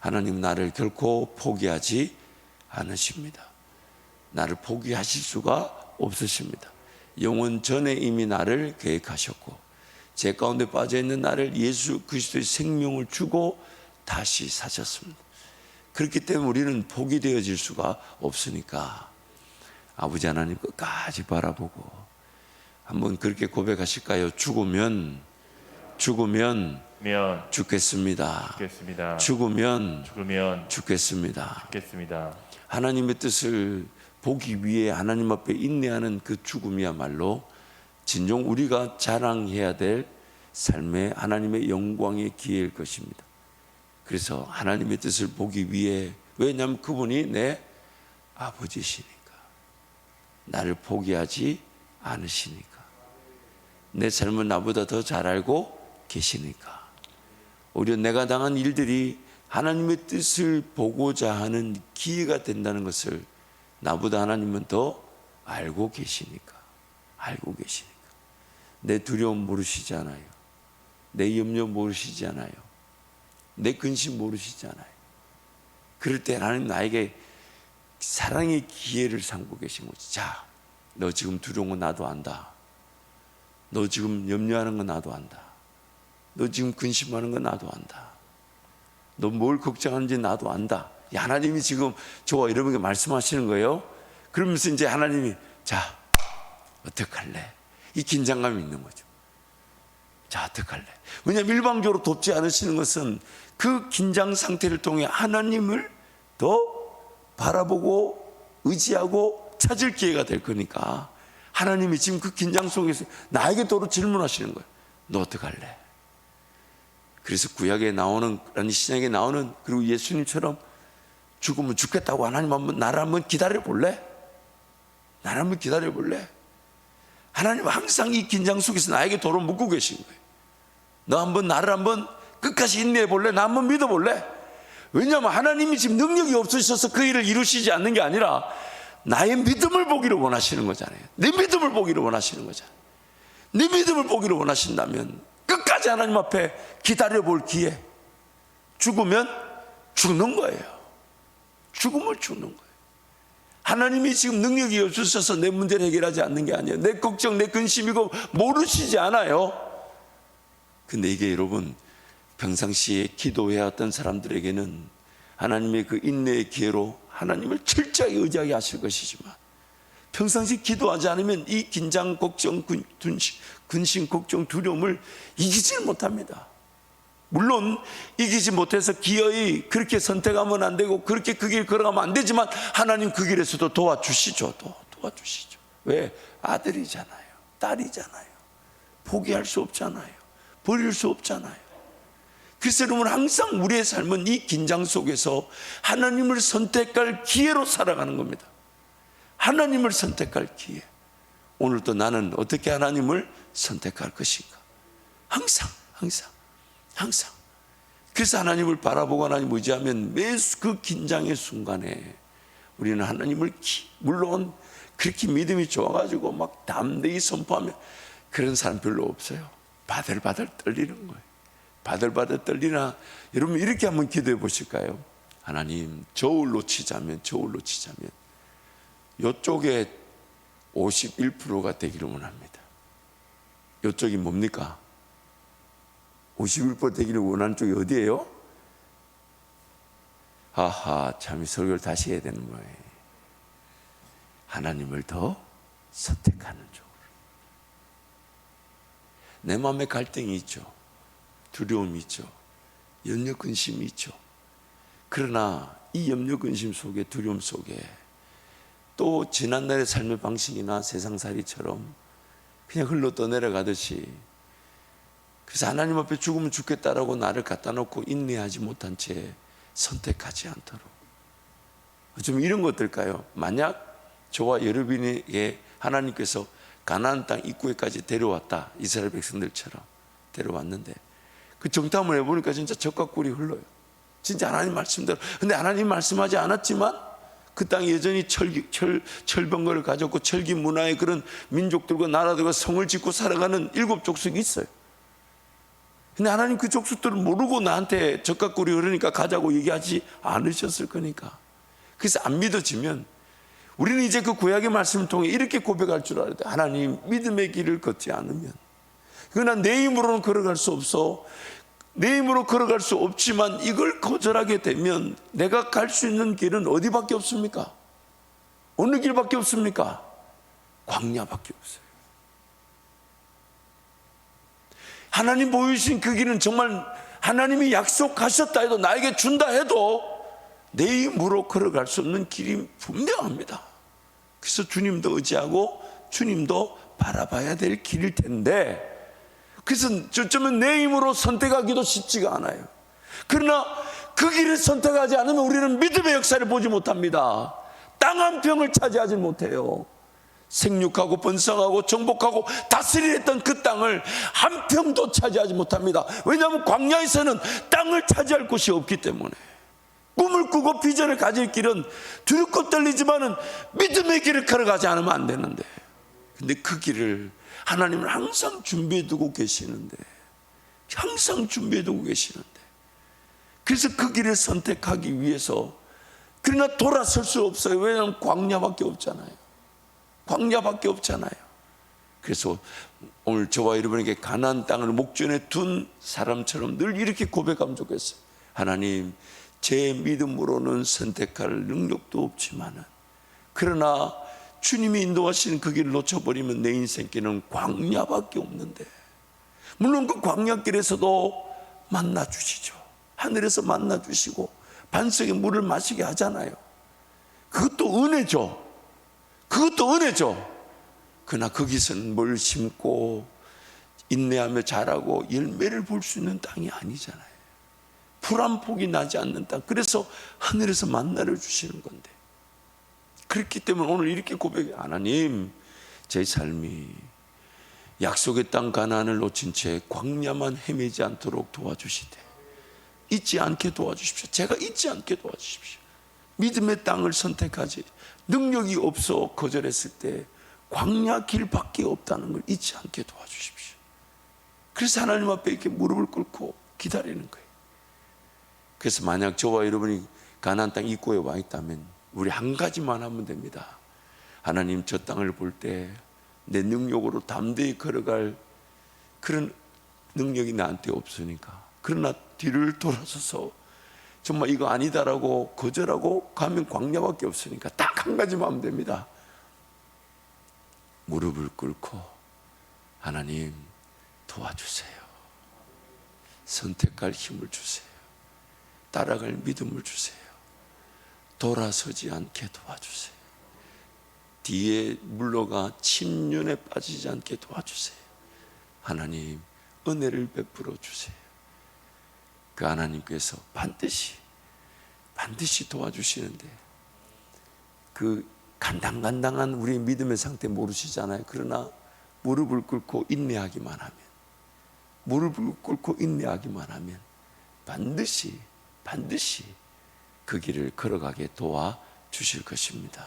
하나님 나를 결코 포기하지 않으십니다. 나를 포기하실 수가 없으십니다. 영원 전에 이미 나를 계획하셨고 제 가운데 빠져 있는 나를 예수 그리스도의 생명을 주고 다시 사셨습니다. 그렇기 때문에 우리는 포기되어질 수가 없으니까 아버지 하나님 끝까지 바라보고 한번 그렇게 고백하실까요? 죽으면 죽으면 면 죽겠습니다. 죽겠습니다. 죽으면 죽으면 죽겠습니다. 죽겠습니다. 하나님의 뜻을 보기 위해 하나님 앞에 인내하는 그 죽음이야말로 진정 우리가 자랑해야 될 삶의 하나님의 영광의 기회일 것입니다. 그래서 하나님의 뜻을 보기 위해 왜냐하면 그분이 내 아버지시니까 나를 포기하지 않으시니까 내 삶은 나보다 더 잘 알고 계시니까 오히려 내가 당한 일들이 하나님의 뜻을 보고자 하는 기회가 된다는 것을 나보다 하나님은 더 알고 계시니까 알고 계시니까. 내 두려움 모르시잖아요. 내 염려 모르시잖아요. 내 근심 모르시잖아요. 그럴 때 하나님 나에게 사랑의 기회를 삼고 계신 거지. 자, 너 지금 두려운 거 나도 안다. 너 지금 염려하는 거 나도 안다 너 지금 근심하는 거 나도 안다. 너 뭘 걱정하는지 나도 안다. 야, 하나님이 지금 저와 여러분에게 말씀하시는 거예요. 그러면서 이제 하나님이 자, 어떡할래? 이 긴장감이 있는 거죠. 자, 어떡할래? 왜냐하면 일방적으로 돕지 않으시는 것은 그 긴장 상태를 통해 하나님을 더 바라보고 의지하고 찾을 기회가 될 거니까 하나님이 지금 그 긴장 속에서 나에게 도로 질문하시는 거예요. 너 어떡할래? 그래서 구약에 나오는 아니 신약에 나오는 그리고 예수님처럼 죽으면 죽겠다고 하나님 한번 나를 한번 기다려 볼래? 나를 한번 기다려 볼래? 하나님 항상 이 긴장 속에서 나에게 도로 묻고 계신 거예요. 너 한번 나를 한번 끝까지 인내해 볼래? 나 한번 믿어 볼래? 왜냐하면 하나님이 지금 능력이 없으셔서 그 일을 이루시지 않는 게 아니라 나의 믿음을 보기를 원하시는 거잖아요. 내 믿음을 보기를 원하시는 거잖아요. 내 믿음을 보기를 원하신다면 끝까지 하나님 앞에 기다려 볼 기회. 죽으면 죽는 거예요. 죽음을 죽는 거예요. 하나님이 지금 능력이 없으셔서 내 문제를 해결하지 않는 게 아니에요. 내 걱정, 내 근심이고 모르시지 않아요. 근데 이게 여러분 평상시에 기도해왔던 사람들에게는 하나님의 그 인내의 기회로 하나님을 철저히 의지하게 하실 것이지만 평상시 기도하지 않으면 이 긴장, 걱정, 근- 근심, 근심, 걱정, 두려움을 이기질 못합니다. 물론 이기지 못해서 기어이 그렇게 선택하면 안 되고 그렇게 그 길 걸어가면 안 되지만 하나님 그 길에서도 도와주시죠. 또 도와주시죠. 왜? 아들이잖아요. 딸이잖아요. 포기할 수 없잖아요. 버릴 수 없잖아요. 그래서 여러분 항상 우리의 삶은 이 긴장 속에서 하나님을 선택할 기회로 살아가는 겁니다. 하나님을 선택할 기회. 오늘도 나는 어떻게 하나님을 선택할 것인가? 항상, 항상, 항상. 그래서 하나님을 바라보고 하나님 의지하면 매그 긴장의 순간에 우리는 하나님을 기- 물론 그렇게 믿음이 좋아가지고 막 담대히 선포하면 그런 사람 별로 없어요. 바들바들 떨리는 거예요. 바들바들 떨리나 여러분 이렇게 한번 기도해 보실까요? 하나님 저울로 치자면 저울로 치자면 이쪽에 51%가 되기를 원합니다. 이쪽이 뭡니까? 51% 되기를 원하는 쪽이 어디예요? 하하, 참 설교를 다시 해야 되는 거예요. 하나님을 더 선택하는 쪽으로. 내 마음에 갈등이 있죠. 두려움이 있죠. 염려 근심이 있죠. 그러나 이 염려 근심 속에 두려움 속에 또 지난날의 삶의 방식이나 세상살이처럼 그냥 흘러 떠내려가듯이 그래서 하나님 앞에 죽으면 죽겠다라고 나를 갖다 놓고 인내하지 못한 채 선택하지 않도록 좀 이런 것들까요? 만약 저와 여러분에게 하나님께서 가나안 땅 입구에까지 데려왔다 이스라엘 백성들처럼 데려왔는데 그 정탐을 해보니까 진짜 적과 꿀이 흘러요. 진짜 하나님 말씀대로. 근데 하나님 말씀하지 않았지만 그 땅이 여전히 철기, 철, 철병거를 가졌고 철기 문화의 그런 민족들과 나라들과 성을 짓고 살아가는 일곱 족속이 있어요. 근데 하나님 그 족속들을 모르고 나한테 적각구리 그러니까 가자고 얘기하지 않으셨을 거니까. 그래서 안 믿어지면 우리는 이제 그 구약의 말씀을 통해 이렇게 고백할 줄 알아야 돼. 하나님 믿음의 길을 걷지 않으면. 그러나 내 힘으로는 걸어갈 수 없어. 내 힘으로 걸어갈 수 없지만 이걸 거절하게 되면 내가 갈 수 있는 길은 어디밖에 없습니까? 어느 길밖에 없습니까? 광야밖에 없어요. 하나님 보여주신 그 길은 정말 하나님이 약속하셨다 해도 나에게 준다 해도 내 힘으로 걸어갈 수 없는 길이 분명합니다. 그래서 주님도 의지하고 주님도 바라봐야 될 길일 텐데 그래서 저점은 내 힘으로 선택하기도 쉽지가 않아요. 그러나 그 길을 선택하지 않으면 우리는 믿음의 역사를 보지 못합니다. 땅 한 평을 차지하지 못해요. 생육하고 번성하고 정복하고 다스리했던 그 땅을 한 평도 차지하지 못합니다. 왜냐하면 광야에서는 땅을 차지할 곳이 없기 때문에 꿈을 꾸고 비전을 가질 길은 두렵고 떨리지만은 믿음의 길을 걸어가지 않으면 안 되는데 근데 그 길을 하나님은 항상 준비해 두고 계시는데 항상 준비해 두고 계시는데 그래서 그 길을 선택하기 위해서 그러나 돌아설 수 없어요. 왜냐하면 광야밖에 없잖아요. 광야밖에 없잖아요. 그래서 오늘 저와 여러분에게 가나안 땅을 목전에 둔 사람처럼 늘 이렇게 고백하면 좋겠어요. 하나님, 제 믿음으로는 선택할 능력도 없지만은 그러나 주님이 인도하시는 그 길을 놓쳐버리면 내 인생길은 광야밖에 없는데 물론 그 광야길에서도 만나 주시죠. 하늘에서 만나 주시고 반석에 물을 마시게 하잖아요. 그것도 은혜죠. 그것도 은혜죠. 그러나 거기서는 뭘 심고 인내하며 자라고 열매를 볼 수 있는 땅이 아니잖아요. 풀한 폭이 나지 않는 땅. 그래서 하늘에서 만나를 주시는 건데. 그렇기 때문에 오늘 이렇게 고백해 하나님 제 삶이 약속의 땅 가나안을 놓친 채 광야만 헤매지 않도록 도와주시되 잊지 않게 도와주십시오. 제가 잊지 않게 도와주십시오. 믿음의 땅을 선택하지 능력이 없어 거절했을 때 광야 길밖에 없다는 걸 잊지 않게 도와주십시오. 그래서 하나님 앞에 이렇게 무릎을 꿇고 기다리는 거예요. 그래서 만약 저와 여러분이 가나안 땅 입구에 와 있다면 우리 한 가지만 하면 됩니다. 하나님 저 땅을 볼 때 내 능력으로 담대히 걸어갈 그런 능력이 나한테 없으니까 그러나 뒤를 돌아서서 정말 이거 아니다라고 거절하고 가면 광야밖에 없으니까 딱 한 가지만 하면 됩니다. 무릎을 꿇고 하나님 도와주세요. 선택할 힘을 주세요. 따라갈 믿음을 주세요. 돌아서지 않게 도와주세요. 뒤에 물러가 침륜에 빠지지 않게 도와주세요. 하나님 은혜를 베풀어 주세요. 그 하나님께서 반드시 반드시 도와주시는데 그 간당간당한 우리의 믿음의 상태 모르시잖아요. 그러나 무릎을 꿇고 인내하기만 하면 무릎을 꿇고 인내하기만 하면 반드시 반드시 그 길을 걸어가게 도와 주실 것입니다.